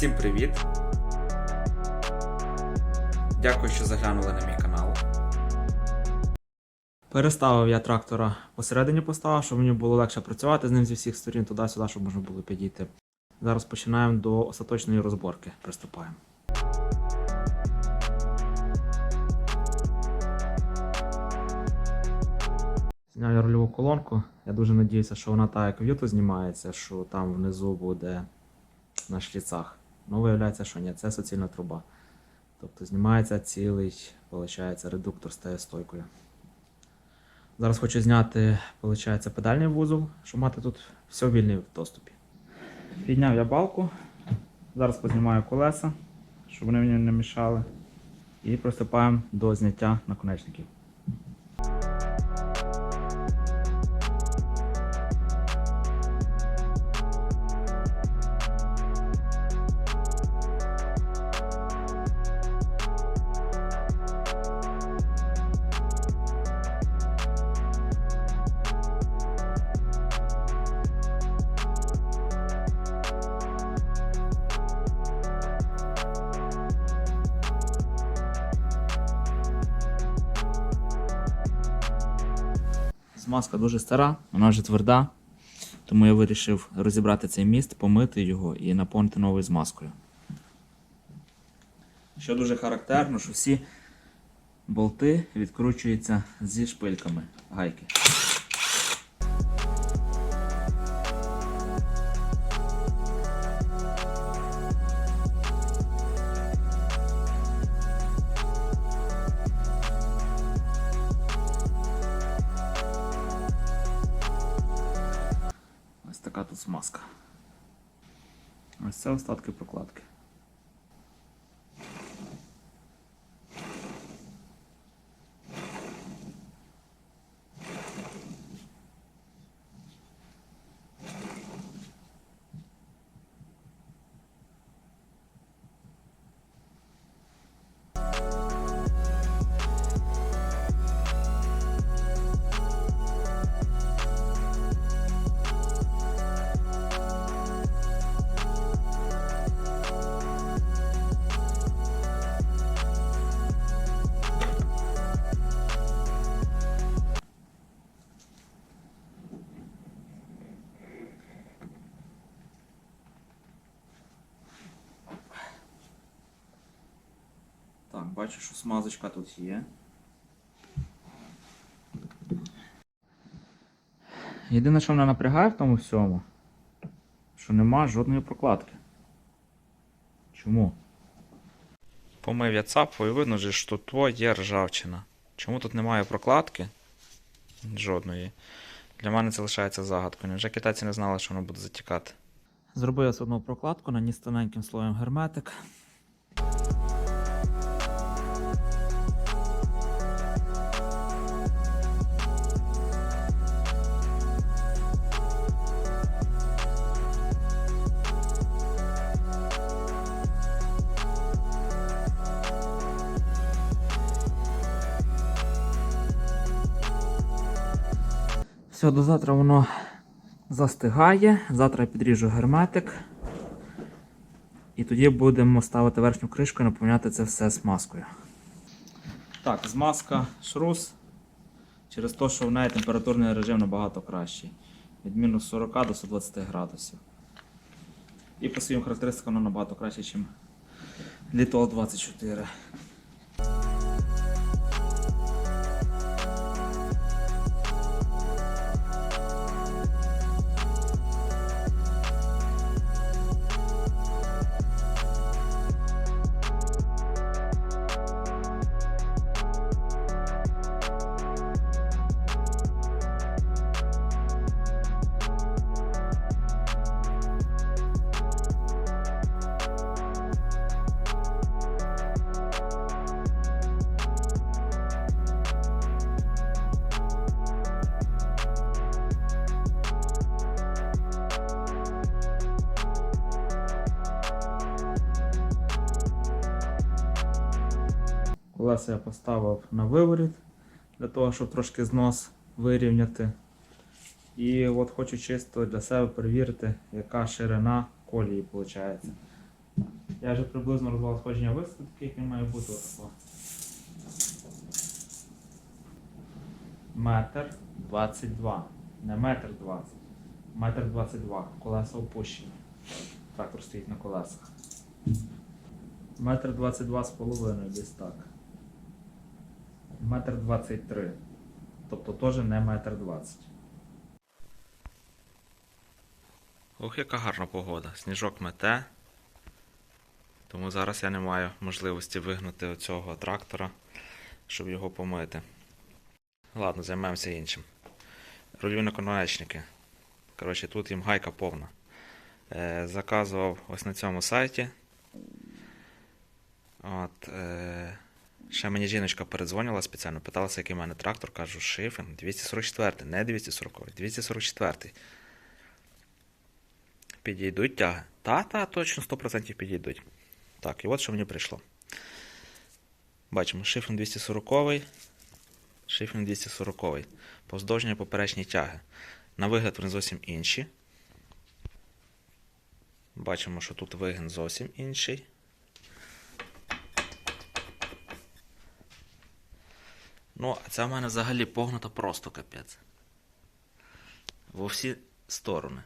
Всім привіт! Дякую, що заглянули на мій канал. Переставив я трактора посередині поставив, щоб мені було легше працювати з ним зі всіх сторін туди-сюди, щоб можна було підійти. Зараз починаємо до остаточної розборки. Приступаємо. Зняв я рульову колонку. Я дуже надіюся, що вона так, як Юту знімається, що там внизу буде на шліцах. Ну, виявляється, що ні, це суцільна труба. Тобто знімається цілий, виходить, редуктор стає стойкою. Зараз хочу зняти, виходить, педальний вузол, щоб мати тут все вільне в доступі. Підняв я балку. Зараз познімаю колеса, щоб вони мені не мішали. І приступаємо до зняття наконечників. Змазка дуже стара, вона вже тверда, тому я вирішив розібрати цей міст, помити його і наповнити новою змазкою. Що дуже характерно, що всі болти відкручуються зі шпильками гайки. Ось така тут смазка. Ось це остатки прокладки. Бачу, що смазочка тут є. Єдине, що мене напрягає в тому всьому, що нема жодної прокладки. Чому? Помив я цапу і видно, що тут є ржавчина. Чому тут немає прокладки? Жодної. Для мене це лишається загадкою. Невже китайці не знали, що воно буде затікати? Зробив я одну прокладку, наніс тоненьким слоєм герметик. Все, до завтра воно застигає. Завтра я підріжу герметик. І тоді будемо ставити верхню кришку і наповняти це все смазкою. Так, змазка шрус. Через те, що в неї температурний режим набагато кращий. Від мінус 40 до 120 градусів. І по своїм характеристикам воно набагато краще, ніж Літол 24. Колеса я поставив на виворіт для того, щоб трошки знос вирівняти. І от хочу чисто для себе перевірити, яка ширина колії виходить. Я вже приблизно розвал сходження висоти, такий, як він має бути отако. Метр двадцять два. Не метр двадцять. Метр двадцять два. Колеса опущені. Трактор стоїть на колесах. Метр двадцять два з половиною десь так. Метр двадцять три. Тобто теж не метр двадцять. Ох, яка гарна погода. Сніжок мете. Тому зараз я не маю можливості вигнати оцього трактора, щоб його помити. Ладно, займемося іншим. Рульові наконечники. Коротше, тут їм гайка повна. Е, заказував ось на цьому сайті. От, е, ще мені жіночка передзвонила спеціально, питалася, який в мене трактор. Кажу, шифен 244, не 240, 244. Підійдуть тяги. Та-та, точно 100% підійдуть. Так, і от що мені прийшло. Бачимо, шифен 240, шифен 240. Повздовжні поперечні тяги. На вигляд вони зовсім інші. Бачимо, що тут вигін зовсім інший. Ну, а ця в мене взагалі погнута просто капець. Во всі сторони.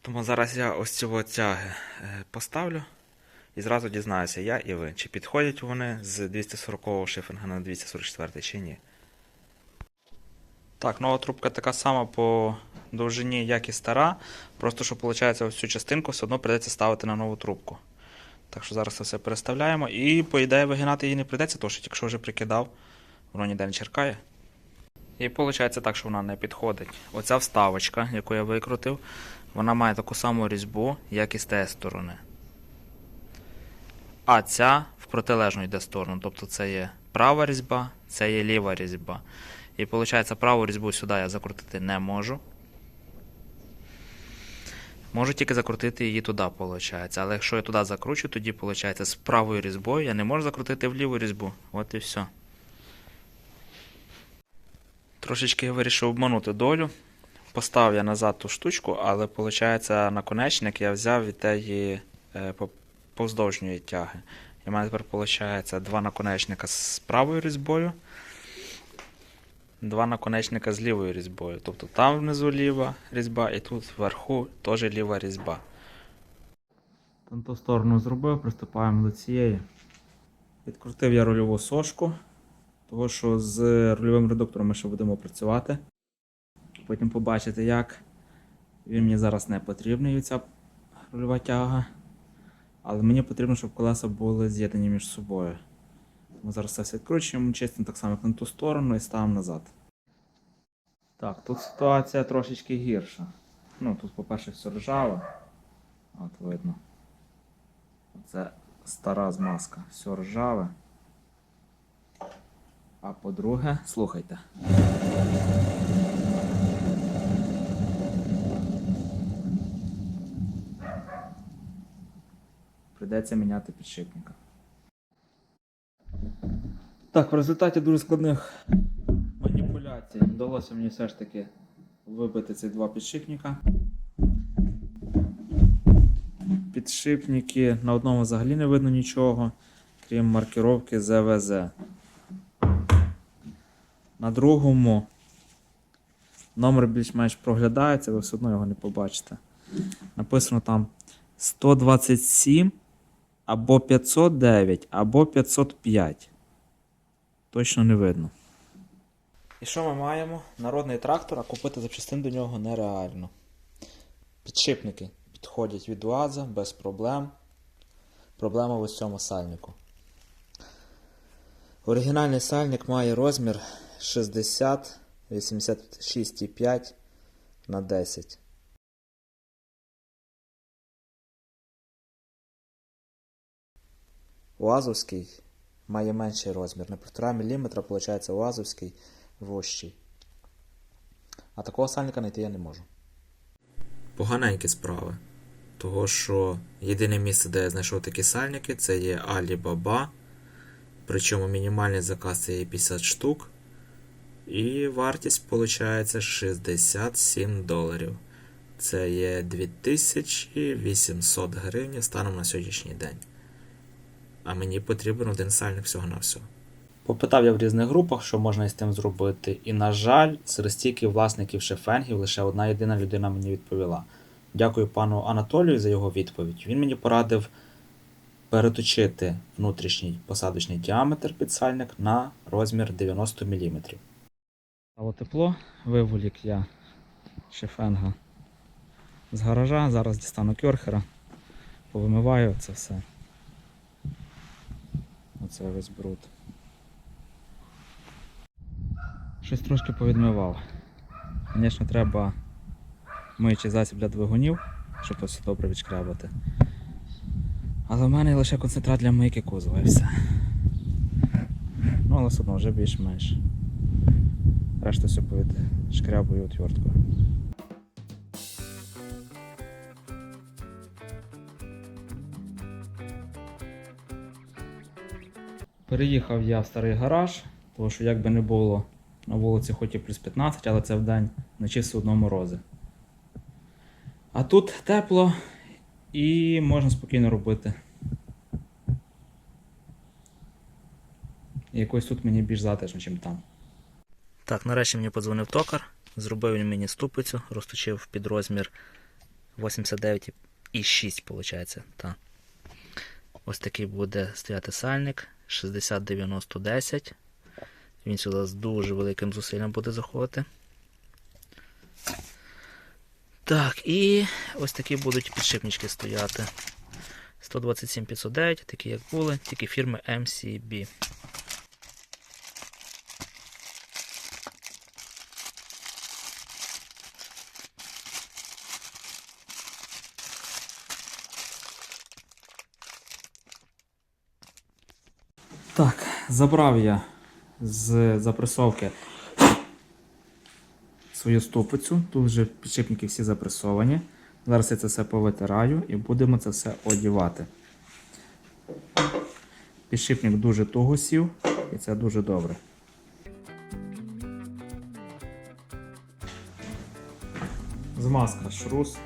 Тому зараз я ось цього тяги е, поставлю і зразу дізнаюся, я і ви, чи підходять вони з 240 шифінга на 244 чи ні. Так, нова трубка така сама по довжині, як і стара. Просто що виходить, ось цю частинку все одно прийдеться ставити на нову трубку. Так що зараз це все переставляємо. І, по ідеї, вигинати її не прийдеться, тому що якщо вже прикидав, воно ніде не черкає. І виходить так, що вона не підходить. Оця вставочка, яку я викрутив, вона має таку саму різьбу, як і з тієї сторони. А ця в протилежну йде сторону. Тобто це є права різьба, це є ліва різьба. І виходить, праву різьбу сюди я закрутити не можу. Можу тільки закрутити її туди, виходить. Але якщо я туди закручу, тоді виходить з правою різьбою я не можу закрутити в ліву різьбу. От і все. Трошечки я вирішив обманути долю. Поставив я назад ту штучку, але виходить, наконечник я взяв від тієї е, повздовжньої тяги. І в мене тепер виходить два наконечника з правою різьбою, два наконечника з лівою різьбою. Тобто там внизу ліва різьба і тут вверху теж ліва різьба. Ту сторону зробив, приступаємо до цієї. Відкрутив я рульову сошку, того що з рульовим редуктором ми ще будемо працювати. Потім побачите, як. Він мені зараз не потрібний, ця рульова тяга. Але мені потрібно, щоб колеса були з'єднані між собою. Ми зараз все відкручуємо, чистимо так само, як на ту сторону і ставимо назад. Так, тут ситуація трошечки гірша. Ну, тут, по-перше, все ржаве. От видно. Це стара змазка, все ржаве. А по-друге, слухайте. Придеться міняти підшипника. Так, в результаті дуже складних маніпуляцій вдалося мені все ж таки вибити ці два підшипника. Підшипники на одному взагалі не видно нічого, крім маркировки ЗВЗ. На другому номер більш-менш проглядається, ви все одно його не побачите. Написано там 127 або 509, або 505. Точно не видно. І що ми маємо? Народний трактор, а купити запчастин до нього нереально. Підшипники підходять від УАЗа без проблем. Проблема в цьому сальнику. Оригінальний сальник має розмір 60 86,5 на 10. УАЗовський має менший розмір. На 1,5 мм, виходить, УАЗовський вущий. А такого сальника знайти я не можу. Поганенькі справи. Того, що єдине місце, де я знайшов такі сальники, це є Alibaba. Причому мінімальний заказ це є 50 штук. І вартість виходить 67 доларів. Це є 2800 гривень станом на сьогоднішній день. А мені потрібен один сальник всього на всього. Попитав я в різних групах, що можна із тим зробити, і, на жаль, серед стільки власників шефенгів лише одна єдина людина мені відповіла. Дякую пану Анатолію за його відповідь. Він мені порадив переточити внутрішній посадочний діаметр підсальник на розмір 90 мм. Стало тепло, виволік я шефенга з гаража. Зараз дістану кьорхера, повимиваю це все. Оце весь бруд. Щось трошки повідмивав. Звісно, треба миючий засіб для двигунів, щоб це все добре відшкрябати. Але в мене лише концентрат для мийки кузова і все. Ну, але все одно вже більш-менш. Решта все шкрябую отверткою. Переїхав я в старий гараж, тому що як би не було на вулиці хоч і плюс 15, але це вдень вночі все одно морози. А тут тепло і можна спокійно робити. І якось тут мені більш затишно, ніж там. Так, нарешті мені подзвонив токар, зробив він мені ступицю, розточив під розмір 89,6, виходить. Так. Ось такий буде стояти сальник 60-90-10. Він сюди з дуже великим зусиллям буде заходити. Так, і ось такі будуть підшипнички стояти. 127-509, такі як були, тільки фірми MCB. Так, забрав я з запресовки свою ступицю. Тут вже підшипники всі запресовані. Зараз я це все повитираю і будемо це все одівати. Підшипник дуже туго сів і це дуже добре. Змазка шрус.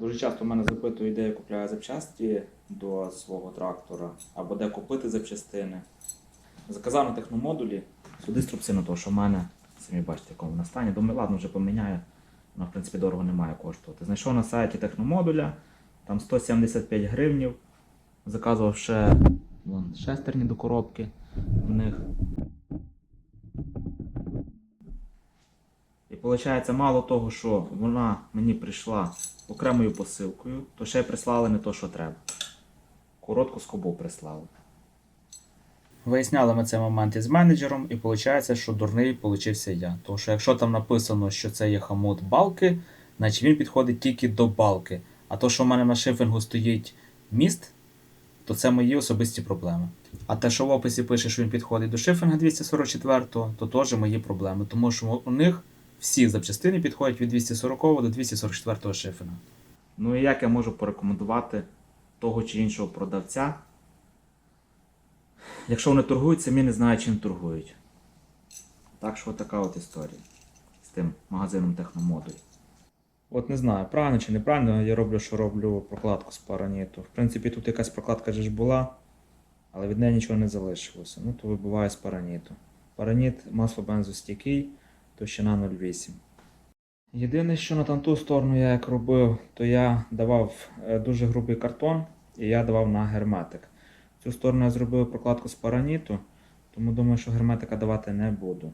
Дуже часто мене запитують, де я купляю запчасті до свого трактора, або де купити запчастини. Заказав на техномодулі цю диструбцію, то що в мене, самі бачите, якому вона стані. Думаю, ладно, вже поміняю. Вона, в принципі, дорого не має коштувати. Знайшов на сайті техномодуля, там 175 гривнів. Заказував ще вон, шестерні до коробки в них. Виходить, мало того, що вона мені прийшла окремою посилкою, то ще й прислали не то, що треба. Коротку скобу прислали. Виясняли ми цей момент із менеджером, і виходить, що дурний получився я. Тому що якщо там написано, що це є хамут балки, значить він підходить тільки до балки. А то, що в мене на шифінгу стоїть міст, то це мої особисті проблеми. А те, що в описі пише, що він підходить до шифінга 244, то теж мої проблеми. Тому що у них всі запчастини підходять від 240 до 244 шифінга. Ну і як я можу порекомендувати того чи іншого продавця, якщо вони торгують, самі не знають, чим торгують. Так що така от історія з тим магазином Техномодуль. От не знаю, правильно чи неправильно, я роблю, що роблю прокладку з параніту. В принципі, тут якась прокладка ж була, але від неї нічого не залишилося. Ну, то вибиваю з параніту. Параніт масло бензостійкий, товщина 0,8. Єдине, що на танту сторону я як робив, то я давав е, дуже грубий картон і я давав на герметик. Цю сторону я зробив прокладку з параніту, тому думаю, що герметика давати не буду.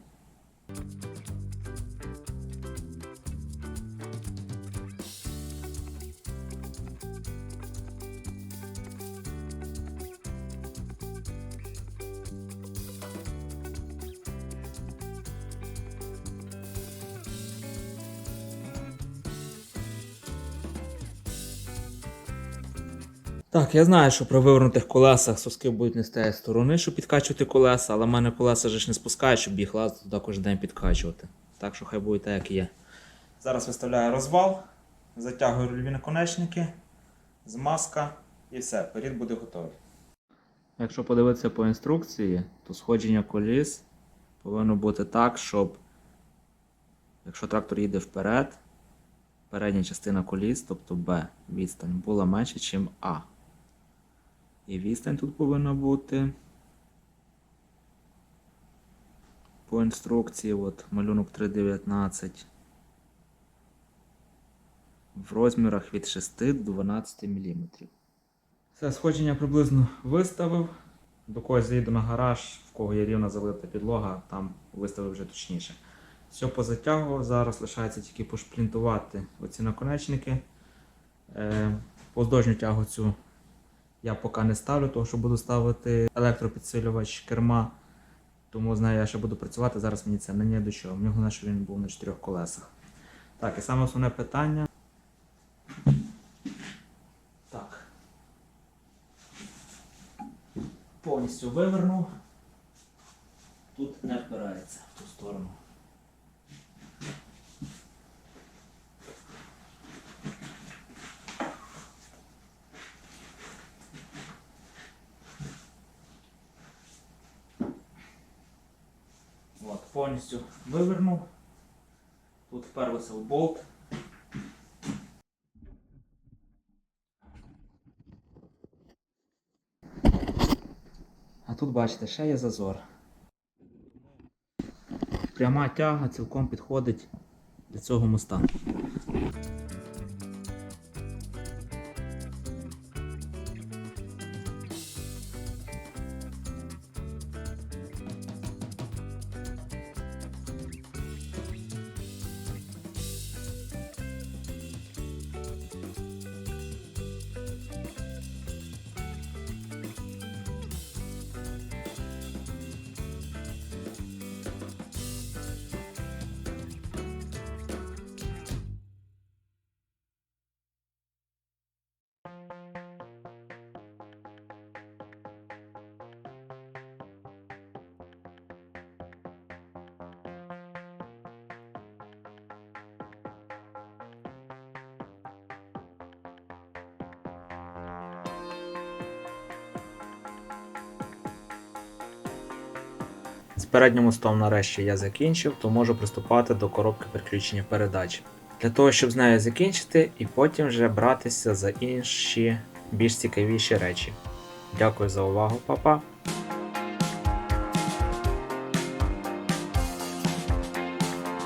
Так, я знаю, що при вивернутих колесах соски будуть не з тієї сторони, щоб підкачувати колеса, але в мене колеса ж не спускають, щоб їх лазити туди кожен день підкачувати. Так що хай буде так, як є. Зараз виставляю розвал, затягую рульові наконечники, змазка і все, перед буде готовий. Якщо подивитися по інструкції, то сходження коліс повинно бути так, щоб якщо трактор їде вперед, передня частина коліс, тобто Б, відстань, була менше, ніж А. І відстань тут повинна бути. По інструкції, от малюнок 3.19. В розмірах від 6 до 12 мм. Все сходження приблизно виставив. До когось заїду на гараж, в кого є рівна залита підлога, там виставив вже точніше. Все позатягував, зараз лишається тільки пошплінтувати оці наконечники. Е, поздовжню тягу цю я поки не ставлю, тому що буду ставити електропідсилювач керма. Тому з нею я ще буду працювати. Зараз мені це не до чого. Мені головне, щоб він був на чотирьох колесах. Так, і саме основне питання. Так. Повністю вивернув. Тут не впирається в ту сторону. От, повністю вивернув. Тут вперлося в болт. А тут бачите, ще є зазор. Пряма тяга цілком підходить для цього моста. З переднім мостом нарешті я закінчив, то можу приступати до коробки переключення передач. Для того, щоб з нею закінчити і потім вже братися за інші більш цікавіші речі. Дякую за увагу, папа.